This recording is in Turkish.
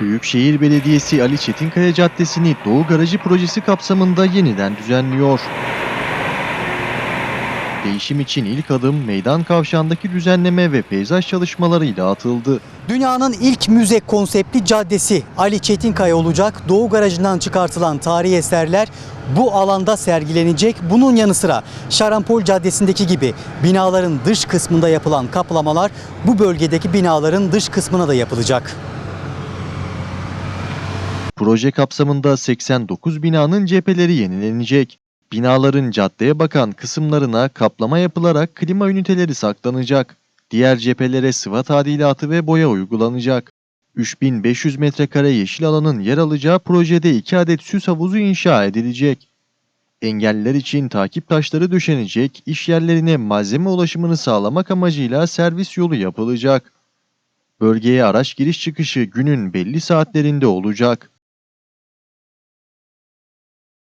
Büyükşehir Belediyesi Ali Çetinkaya Caddesi'ni Doğu Garajı projesi kapsamında yeniden düzenliyor. Değişim için ilk adım meydan kavşağındaki düzenleme ve peyzaj çalışmalarıyla atıldı. Dünyanın ilk müze konseptli caddesi Ali Çetinkaya olacak. Doğu Garajı'ndan çıkartılan tarihi eserler bu alanda sergilenecek. Bunun yanı sıra Şarampol Caddesi'ndeki gibi binaların dış kısmında yapılan kaplamalar bu bölgedeki binaların dış kısmına da yapılacak. Proje kapsamında 89 binanın cepheleri yenilenecek. Binaların caddeye bakan kısımlarına kaplama yapılarak klima üniteleri saklanacak. Diğer cephelere sıva tadilatı ve boya uygulanacak. 3500 metrekare yeşil alanın yer alacağı projede 2 adet süs havuzu inşa edilecek. Engelliler için takip taşları döşenecek, iş yerlerine malzeme ulaşımını sağlamak amacıyla servis yolu yapılacak. Bölgeye araç giriş çıkışı günün belli saatlerinde olacak.